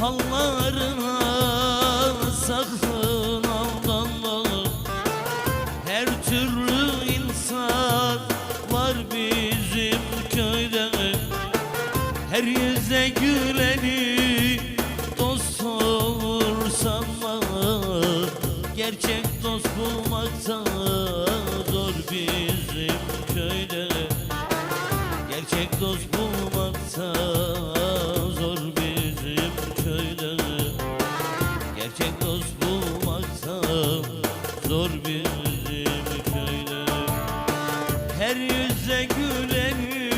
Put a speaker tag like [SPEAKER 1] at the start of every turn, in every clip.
[SPEAKER 1] hallarına zor bizim köyde Her yüze güleni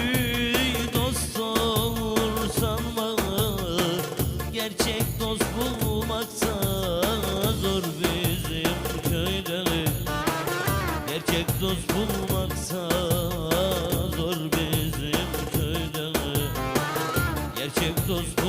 [SPEAKER 1] dost olur sanma Gerçek dost bulmakta zor bizim köyde Gerçek dost bulmakta zor bizim köyde Gerçek dost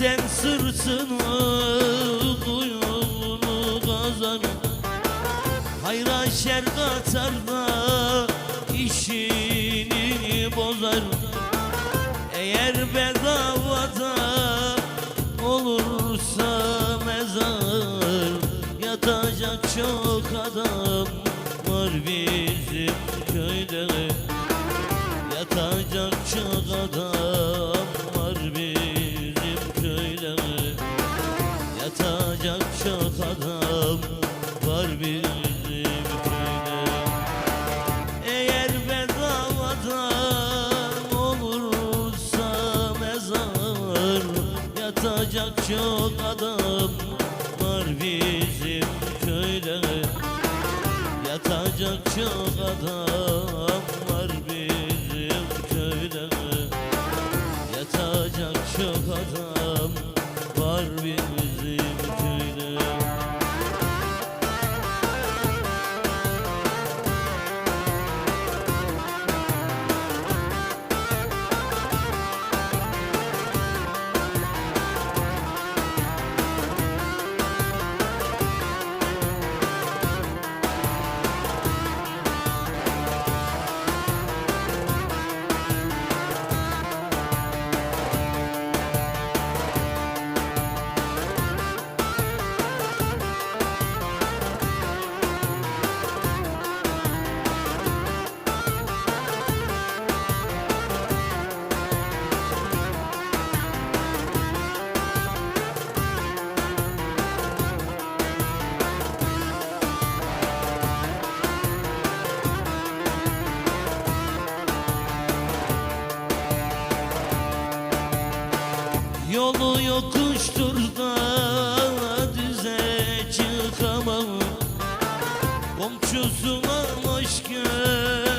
[SPEAKER 1] Dönersen sırtını kuyunu kazan. Hayra şer katar da işini bozar. Eğer bedavada olursa mezar Yatacak çok adam var bizim köyde. Yatacak çok adam Yatacak çok adam var bizim köyde. Eğer bedavadan olursa mezar Yatacak çok adam var bizim köyde. Yatacak çok adam var Yolu yokuştur da düze çıkamam. Komşusuna hoş gel